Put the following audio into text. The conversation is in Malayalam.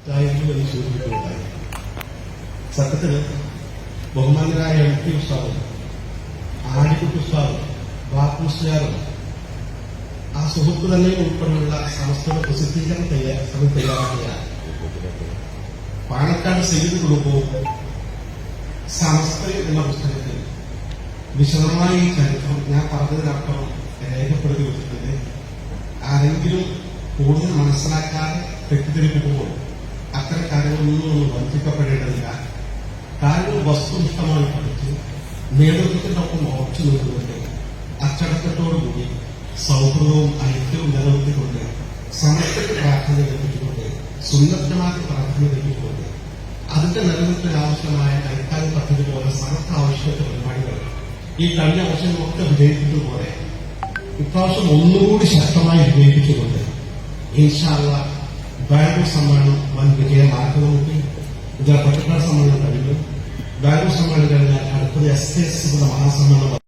എന്ന് സൂചിപ്പിക്കുകയുണ്ടായി സത്യത്തിൽ ബഹുമാനരായ എം പി ഉസ്താദും ആടിക്കുട്ടി ഉസ്താദും ബാപ്പുസ്ലാറും ആ സുഹൃത്ത് തന്നെ ഉൾപ്പെടെയുള്ള സമസ്തയുടെ പ്രസിദ്ധീകരണം തയ്യാറാക്കിയ പാണക്കാട് സെയ്ത് കുടുംബവും സമസ്ത എന്ന പുസ്തകത്തിൽ വിശദമായ ഈ ചരിത്രം ഞാൻ പറഞ്ഞതിനർത്ഥം രേഖപ്പെടുത്തി വെച്ചിട്ടുണ്ട്. ആരെങ്കിലും കൂടുതൽ മനസ്സിലാക്കാതെ തെറ്റിദ്ധരിപ്പിക്കുമ്പോൾ അത്തരം കാര്യങ്ങളൊന്നും ഒന്ന് വഞ്ചിക്കപ്പെടേണ്ടതില്ല കാര്യങ്ങൾ വസ്തുനിഷ്ഠമായി പഠിച്ച് നേതൃത്വത്തിന്റെ ഒപ്പം ഉറച്ചു നിൽക്കുന്നുണ്ട് അച്ചടക്കത്തോടുകൂടി സൗഹൃദവും ഐക്യവും നിലനിർത്തിക്കൊണ്ട് സമയത്തിന് പ്രാർത്ഥന ലഭിച്ചുകൊണ്ട് സുന്നത്തമാക്കി പ്രാർത്ഥന ലഭിച്ചുകൊണ്ട് അതിന്റെ നിലനിൽപ്പിന് ആവശ്യമായ കൈക്കാല പദ്ധതി പോലെ സമസ്ത ആവശ്യത്തെ പരിപാടികൾ. ഈ കഴിഞ്ഞ വർഷങ്ങളൊക്കെ വിജയിപ്പിച്ചതുപോലെ ഇപ്രാവശ്യം ഒന്നുകൂടി ശക്തമായി വിജയിപ്പിച്ചുകൊണ്ട് ഇൻഷാള്ള ബാംഗ്ലൂർ സമ്മേളനം വൻ വിജയമാക്കി നമുക്ക് ഇതിലെ പട്ടിക്കാട് സമ്മേളനം കഴിഞ്ഞു. ബാംഗ്ലൂർ സമ്മേളനം കഴിഞ്ഞാൽ അടുത്തത് എസ് കെ എസ് മഹാസമ്മേളനം